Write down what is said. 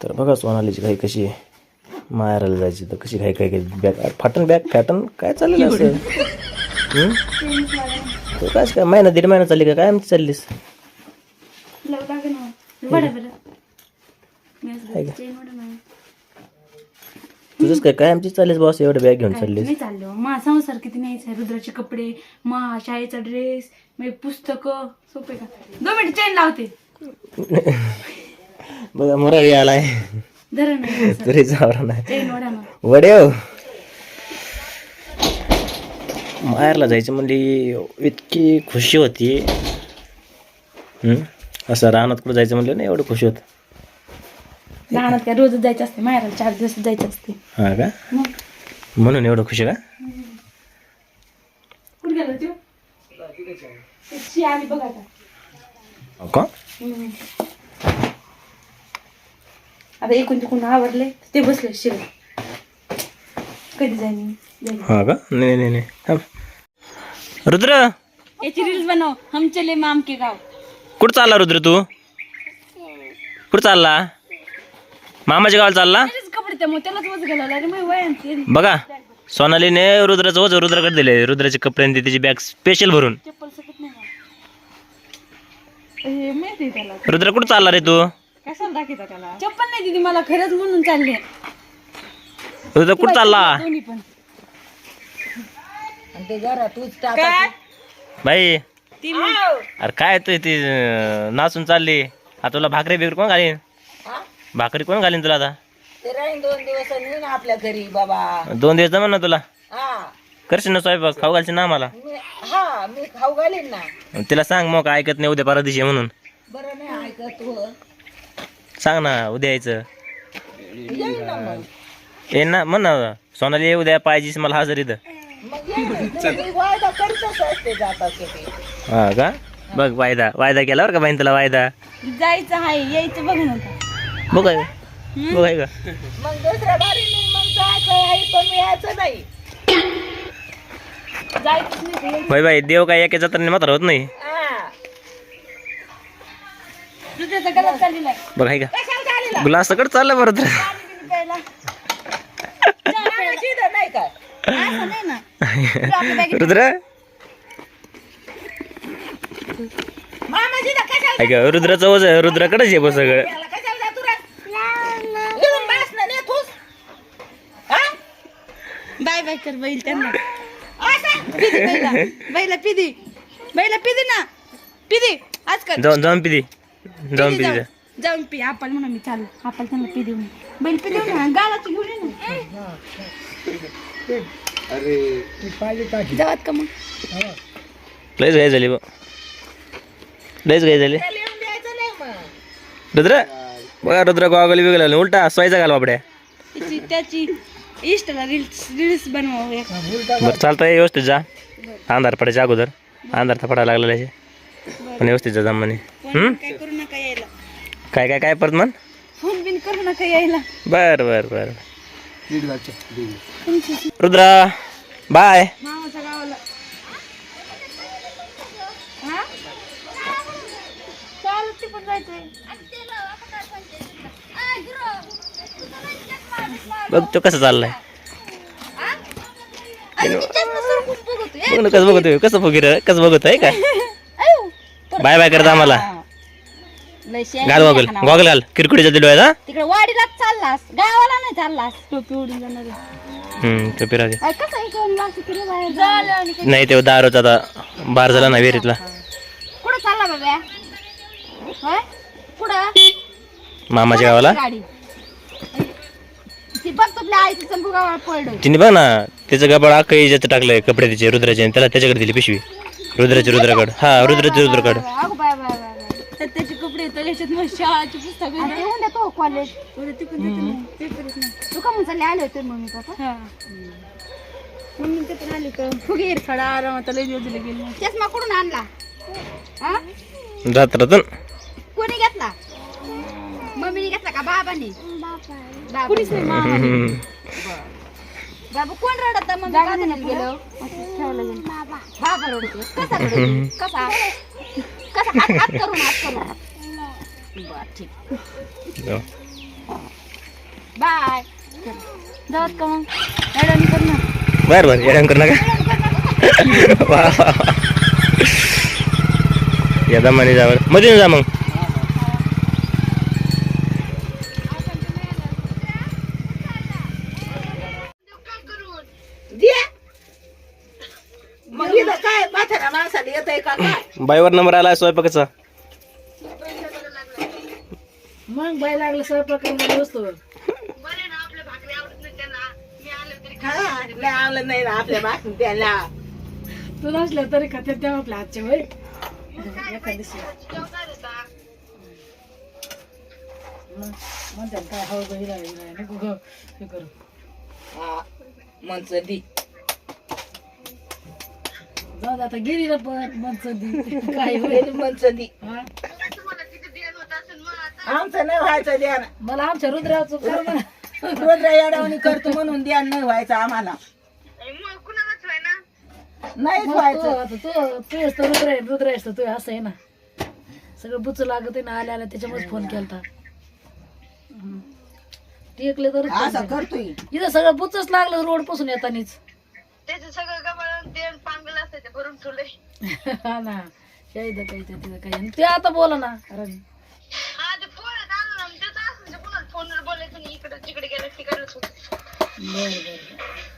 तर बघा सोनालीची काही कशी माहेराला जायची तर कशी काही काही काही बॅग फाटन बॅग फॅटन काय चाललेलं असं हं? तू काय काय महिना दीड महिना चालली का? काय आमची चाललीस? तुझंच काय काय आमची चाललीस बॉस एवढं बॅग घेऊन चाललीस? चाललो. मा संसार किती न्यायचा रुद्राचे कपडे मा शाळेचा ड्रेस पुस्तक सोपे का? दोन मिनिट चेन लावते. बघा मुरारी आलाय. तरी जावरा नाही चेन ओढा ना वडे हो. माहेरला जायचं म्हणली इतकी खुशी होती. हं? असं रानात कुठं जायचं म्हणलं नाही एवढं खुशी होत. लहानात काय रोजच जायचं असते माहेराला चार दिवस जायचं असते. हा का? म्हणून एवढं खुशी का? कुठे गेला तू? शी आली बघा आता. का. आता एकूण तिकून आवरले ते बसले शिर कधी जाईन. हा का? नाही नाही नाही. थांब. रुद्र! याची रील्स बनव. हम चले माम के गाव. कुठं चालला रुद्र तू? कुठं चालला? मामाच्या गावाला चालला? त्याचेच कपडे त्या मग त्यालाच वज घालायला लागले. मग वय आणते बघा सोनालीने रुद्राचं वज रुद्राकडे दिले रुद्राचे कपडे आणि त्याची बॅग स्पेशल भरून. चप्पल सकत नाही का? हे माहिती आहे त्याला. रुद्र कुठं चालला रे तू? कशाला दाखवता त्याला? चप्पल नाही दिदी मला खरंच म्हणून चालले. रुद्र कुठं चालला? दोन्ही पण. काय? बाई ती अरे काय तू ती अं, नाचून चालली? आता तुला भाकरी बिकरी कोण घालीन? भाकरी कोण घालीन तुला आता? ते राहीन दोन दिवस आणि ना आपल्या घरी बाबा. दोन दिवस जमा ना तुला? हा. करशील ना स्वयंपाक? खाऊ घालशील ना आम्हाला? मी हा मी खाऊ घालीन ना. तिला सांग मग ऐकत नाही उद्या परवा दिवशी आहे म्हणून. बरं नाही ऐकत हो. सांग ना उद्या यायचं. ये ना म्हण ना सोनाली ये उद्या पाहिजेस मला हजर इथं. हा का? बघ वायदा. वायदा केला बरं का बाईन तुला वायदा? जायचं आहे यायचं बघ ना. बघ आहे का बघ आहे का? मग दुसऱ्या बारी मी मग जायचं आहे पण मी यायचं नाही. जायचंच नाही. बाई बाई देव काय एका जत्राने मात्र होत नाही. काय? असं नाही ना. तू आपल्या बॅगेत रुद्र? मामाची इथं कशाला आहे का रुद्राचं वज रुद्राकडेच आहे बघ सगळं. त्याला कशाला जातो रे? इथून बस ना नेतोस हा? बाय बाय कर बैल त्यांना. बैला पिदी. बैला पिदी ना. पिदी आज कर. जाऊन जाऊन पिदी. जाऊन पिदी जाऊन. पी आपण म्हणा मी चालू आपण त्यांना पी देऊ बैल पी देऊ ना गालाची घेऊन ये ना जावात का मग? लयच गाय झाली बघ. लयच गाय झाली. त्याला येऊन द्यायचं नाही मग. रुद्र? बघा रुद्र गॉगल बिगल उलटा स्वायचा घाल बाबड्या त्याची इष्टला रील्स रील्स बनवा एक. बरं चालतंय व्यवस्थित जा. अंधार पडायच्या अगोदर. अंधार तर पडायला लागलेला आहे. पण व्यवस्थित जा जमाने हम्म? काय काय काय परत म्हण? फोन बिन करू नका यायला. बर बर बर. रुद्रा बाय. मामाच्या गावाला. हा? चालत ते पण जायचंय. बघ तो कसं चाललाय. बघ ना कसं बघतोय कसं बघिर कसं बघतोय काय बाय बाय करता आम्हाला. घाल गॉगल गॉगल घाल. किरकुडीचा दिलो आहे तिकडे वाडीलाच चाललास गावाला नाही चाललास? टोपी उडून जाणार हम्म तो पिरा दे. कसं इकडून असं तिकडे बाहेर झालं नाही ते दारूचा आता बार झाला ना विहिरीतला. कुठं चालला बाबा होय? कुठं? मामाच्या गावाला? गाडी? ती बघ तुझ्या आईची चंपू गावाला पडलं तिने बघ ना त्याचं गबाळ अख्खं याच्यात टाकलंय कपडे त्याचे रुद्राचे आणि त्याला त्याच्याकडे दिली पिशवी. रुद्राचे रुद्राकड. हा रुद्राचे रुद्राकड. अगो बाय बाय बाय बाय. तर त्याचे तर याच्यात मग शाळाची पुस्तक येऊन देतो कॉलेज उद्या तिकडून देतो ना. पेपर येत नाही. तू का म्हणून आले होते मम्मी पप्पा? मम्मी तिथून आली तर फुगीर खडा आरामात लई दिवस दिले गेले चष्मा कुठून आणला? हा? जात राहतं कोणी घेतला? मम्मीने घेतला का बाबाने? कुणीच नाही मामाने. बाबा कोण रडत? मग ठेवलं गेलं. बाबा. रडतो कसा रडतो कसा? कसा? हात हात करून हात करून. बर ठीक जाऊ. बाय जात का मग मॅडम कर ना बर बर येणार करू नका वा वा वा. या दमाने जावर मध्ये जा मग दे मग इथं काय म्हाताऱ्या माणसाला येत आहे का काय बाईवर नंबर आला स्वयंपाकाचा मग बाय लागलं स्वयंपाक वस्तू हा नाही आवलं नाही ना आपल्या बाकी त्याला तू नसल्या तरी खाते तेव्हा आपल्या हातचे होय. एखादशी म्हणतात काय हवं गं हिरा हिरा नको गं. हे करू. हा म्हणचं दी. जाऊ दे आता गिरीला पण म्हणचं दी. काय होईल? गेली म्हणचं दी. हा? आमचं नाही व्हायचं ध्यान. मला आमच्या रुद्राचं कर म्हणा. रुद्र येडवणी करतो म्हणून ध्यान नाही व्हायचं आम्हाला. नाहीच मग व्हायचं. तू आता तू तू असतो रुद्र आहे रुद्र असतो तू असं आहे ना. सगळं बुच लागत आहे ना आल्या आल्या त्याच्यामुळे फोन केलता. हम्म. टेकले तर असं करतोय. इथं सगळं बुचच लागलं रोडपासून येतानीच. हा ना. शाहिद काही ते तिथं काही. आणि ते आता बोला ना. कारण बरं बरं.